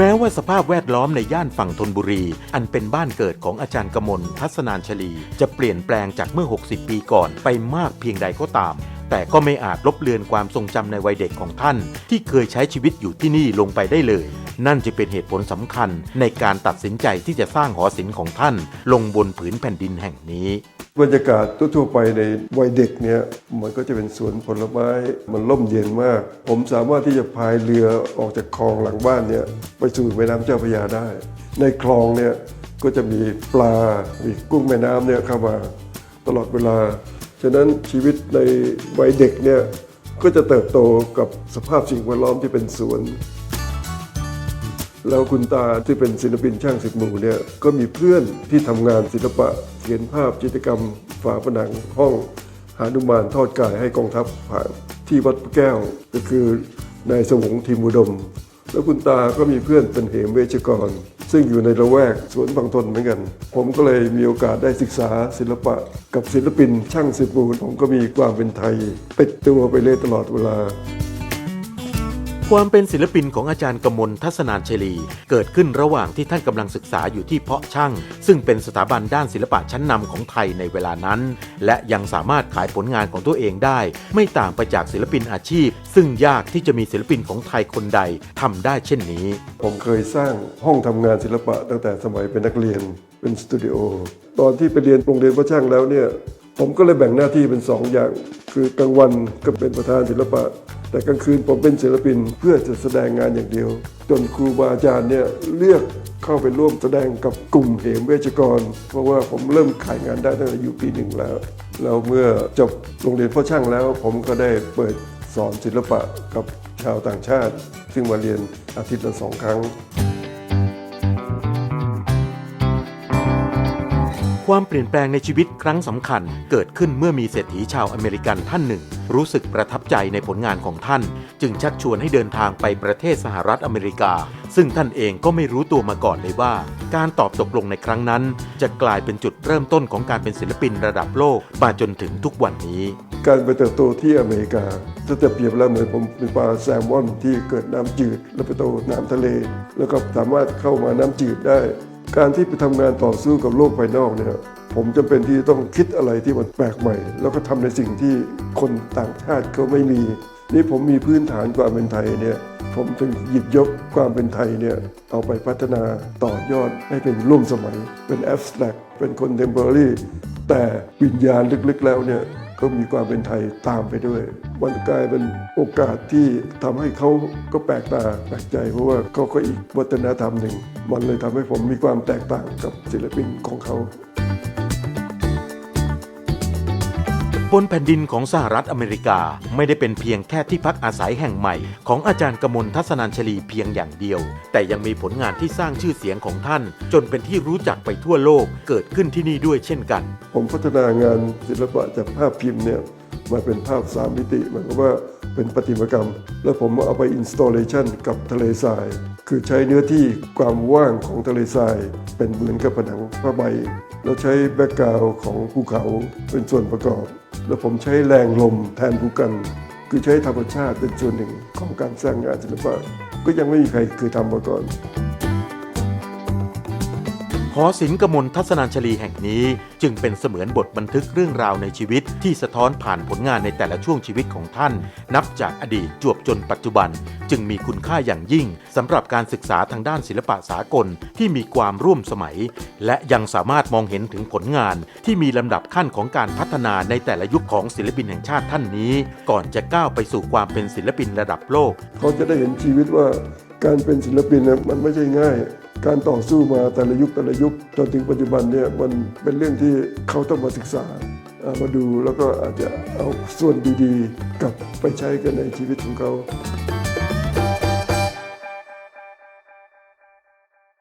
แม้ว่าสภาพแวดล้อมในย่านฝั่งธนบุรี อันเป็นบ้านเกิดของอาจารย์กมลทัศนานชลี จะเปลี่ยนแปลงจากเมื่อ 60 ปีก่อนไปมากเพียงใดก็ตาม แต่ก็ไม่อาจลบเลือนความทรงจำในวัยเด็กของท่าน ที่เคยใช้ชีวิตอยู่ที่นี่ลงไปได้เลย นั่นจะเป็นเหตุผลสำคัญในการตัดสินใจที่จะสร้างหอศิลป์ของท่าน ลงบนผืนแผ่นดินแห่งนี้ บรรยากาศทั่วๆไปในวัยเด็กเนี่ยมันก็จะเป็นสวนผลไม้มันร่มเย็นมาก ผมสามารถที่จะพายเรือออกจากคลองหลังบ้านเนี่ยไปสู่แม่น้ำเจ้าพระยาได้ ในคลองเนี่ยก็จะมีปลา มีกุ้งแม่น้ำเนี่ยเข้ามาตลอดเวลา ฉะนั้นชีวิตในวัยเด็กเนี่ยก็จะเติบโตกับสภาพสิ่งแวดล้อมที่เป็นสวน แล้วคุณตาที่เป็นศิลปินช่างสิบหมู่เนี่ยก็มีเพื่อนที่ทำงานศิลปะเขียนภาพจิตรกรรมฝาผนังห้องหานุมานทอดกายให้กองทัพผ่านที่วัดแก้ว ก็คือนายสวงทิมุดม แล้วคุณตาก็มีเพื่อนเป็นเหมเวชกร ซึ่งอยู่ในละแวกสวนบางทนเหมือนกัน ผมก็เลยมีโอกาสได้ศึกษาศิลปะกับศิลปินช่างสิบหมู่ผมก็มีความเป็นไทยติดตัวไปเลยตลอดเวลา ความเป็นศิลปินของอาจารย์กมลทัศนานเชลี เกิดขึ้นระหว่างที่ท่านกำลังศึกษาอยู่ที่เพาะช่าง ซึ่งเป็นสถาบันด้านศิลปะชั้นนำของไทยในเวลานั้น และยังสามารถขายผลงานของตัวเองได้ ไม่ต่างไปจากศิลปินอาชีพ ซึ่งยากที่จะมีศิลปินของไทยคนใดทำได้เช่นนี้ ผมเคยสร้างห้องทำงานศิลปะตั้งแต่สมัยเป็นนักเรียนเป็นสตูดิโอตอนที่ไปเรียนโรงเรียนเพระช่างแล้วเนี่ย ผมก็เลยแบ่งหน้าที่เป็นสองอย่าง คือกลางวันก็เป็นประธานศิลปะ แต่กลางคืนผมเป็นศิลปินเพื่อจะแสดงงานอย่างเดียว จนครูบาอาจารย์เนี่ยเลือกเข้าไปร่วมแสดงกับกลุ่มเหมเวชกร เพราะว่าผมเริ่มขายงานได้ตั้งแต่อยู่ปีหนึ่งแล้วแล้วเมื่อจบโรงเรียนพ่อช่างแล้ว ผมก็ได้เปิดสอนศิลปะกับชาวต่างชาติ ซึ่งมาเรียนอาทิตย์ละสองครั้ง ความเปลี่ยนแปลงในชีวิตครั้งสำคัญ เกิดขึ้นเมื่อมีเศรษฐีชาวอเมริกันท่านหนึ่ง รู้สึกประทับใจในผลงานของท่าน จึงชักชวนให้เดินทางไปประเทศสหรัฐอเมริกา ซึ่งท่านเองก็ไม่รู้ตัวมาก่อนเลยว่า การตอบตกลงในครั้งนั้น จะกลายเป็นจุดเริ่มต้นของการเป็นศิลปินระดับโลกมาจนถึงทุกวันนี้ การไปเติบโตที่อเมริกาถ้าจะเปรียบแล้วเหมือนผมเป็นปลาแซลมอนที่เกิดน้ำจืดแล้วไปโตน้ำทะเล แล้วก็สามารถเข้ามาน้ำจืดได้ การที่ไปทำงานต่อสู้กับโลกภายนอกเนี่ยผมจำเป็นที่ต้องคิดอะไรที่มันแปลกใหม่ แล้วก็ทำในสิ่งที่คนต่างชาติเขาไม่มี นี่ผมมีพื้นฐานความเป็นไทยเนี่ยผมจึงหยิบยกความเป็นไทยเนี่ยเอาไปพัฒนาต่อยอดให้เป็นร่วมสมัย เป็นแอฟสแลกเป็นคอนเทมพอรี่ แต่วิญญาณลึกๆแล้วเนี่ยก็มีความเป็นไทยตามไปด้วย มันกลายเป็นโอกาสที่ทำให้เขาก็แปลกตาแปลกใจ เพราะว่าเขาก็อีกวัฒนธรรมหนึ่ง มันเลยทำให้ผมมีความแตกต่างกับศิลปินของเขา บนแผ่นดินของสหรัฐอเมริกาไม่ได้เป็นเพียงแค่ที่พักอาศัยแห่งใหม่ ของอาจารย์กมลทัศนัญชลีเพียงอย่างเดียว แต่ยังมีผลงานที่สร้างชื่อเสียงของท่าน จนเป็นที่รู้จักไปทั่วโลกเกิดขึ้นที่นี่ด้วยเช่นกัน ผมพัฒนางานศิลปะจากภาพพิมพ์เนี่ยมาเป็นภาพสามมิติหมายความว่าเป็นประติมากรรม แล้วผมเอาไปอินสต l เลชันกับทะเลทราย คือใช้เนื้อที่ความว่างของทะเลทราย เป็นเหมือนกับผนังผ้าใบ เราใช้แบ็กกราวของภูเขาเป็นส่วนประกอบ แล้วผมใช้แรงลมแทนภูกัน คือใช้ธรรมชาติเป็นส่วนหนึ่งของการสร้างงานศิลปะก็ยังไม่มีใครเคยทำมาก่อน อศิลป์กมลทัศนัญชลีแห่งนี้ จึงเป็นเสมือนบทบันทึกเรื่องราวในชีวิต ที่สะท้อนผ่านผลงานในแต่ละช่วงชีวิตของท่าน นับจากอดีตจวบจนปัจจุบัน จึงมีคุณค่าอย่างยิ่งสำหรับการศึกษาทางด้านศิลปะสากลที่มีความร่วมสมัย และยังสามารถมองเห็นถึงผลงาน ที่มีลำดับขั้นของการพัฒนาในแต่ละยุคของศิลปินแห่งชาติท่านนี้ ก่อนจะก้าวไปสู่ความเป็นศิลปินระดับโลก เขาจะได้เห็นชีวิตว่าการเป็นศิลปินมันไม่ใช่ง่าย การต่อสู้มาแต่ละยุคแต่ละยุคจนถึงปัจจุบันเนี่ยมันเป็นเรื่องที่เขาต้องมาศึกษามาดูแล้วก็อาจจะเอาส่วนดีๆ กลับไปใช้กันในชีวิตของเขา